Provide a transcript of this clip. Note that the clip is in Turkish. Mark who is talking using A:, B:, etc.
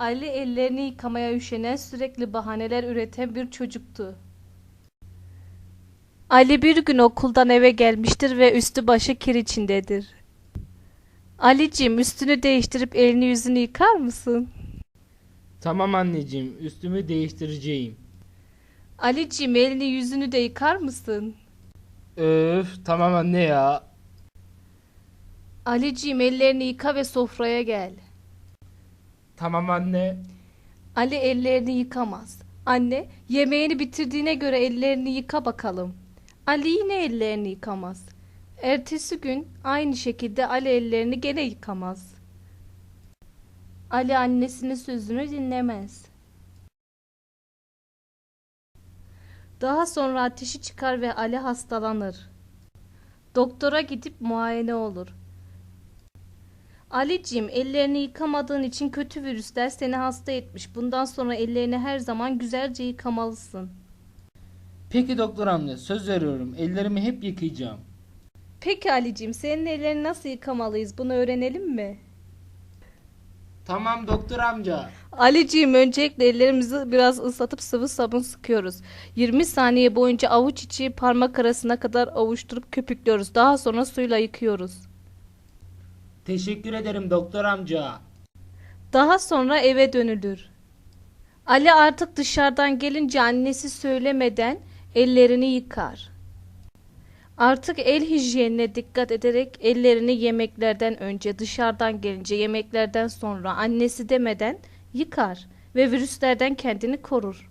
A: Ali ellerini yıkamaya üşenen sürekli bahaneler üreten bir çocuktu. Ali bir gün okuldan eve gelmiştir ve üstü başı kir içindedir. Alicim üstünü değiştirip elini yüzünü yıkar mısın?
B: Tamam anneciğim, üstümü değiştireceğim.
A: Alicim elini yüzünü de yıkar mısın?
B: Öf, tamam anne ya.
A: Alicim ellerini yıka ve sofraya gel.
B: Tamam anne.
A: Ali ellerini yıkamaz. Anne, yemeğini bitirdiğine göre ellerini yıka bakalım. Ali yine ellerini yıkamaz. Ertesi gün aynı şekilde Ali ellerini gene yıkamaz. Ali annesinin sözünü dinlemez. Daha sonra ateşi çıkar ve Ali hastalanır. Doktora gidip muayene olur. Alicim ellerini yıkamadığın için kötü virüsler seni hasta etmiş. Bundan sonra ellerini her zaman güzelce yıkamalısın.
B: Peki doktor amca, söz veriyorum. Ellerimi hep yıkayacağım.
A: Peki Alicim senin ellerini nasıl yıkamalıyız bunu öğrenelim mi?
B: Tamam doktor amca.
A: Alicim öncelikle ellerimizi biraz ıslatıp sıvı sabun sıkıyoruz. 20 saniye boyunca avuç içi parmak arasına kadar avuşturup köpüklüyoruz. Daha sonra suyla yıkıyoruz.
B: Teşekkür ederim doktor amca.
A: Daha sonra eve dönülür. Ali artık dışarıdan gelince annesi söylemeden ellerini yıkar. Artık el hijyenine dikkat ederek ellerini yemeklerden önce, dışarıdan gelince, yemeklerden sonra annesi demeden yıkar ve virüslerden kendini korur.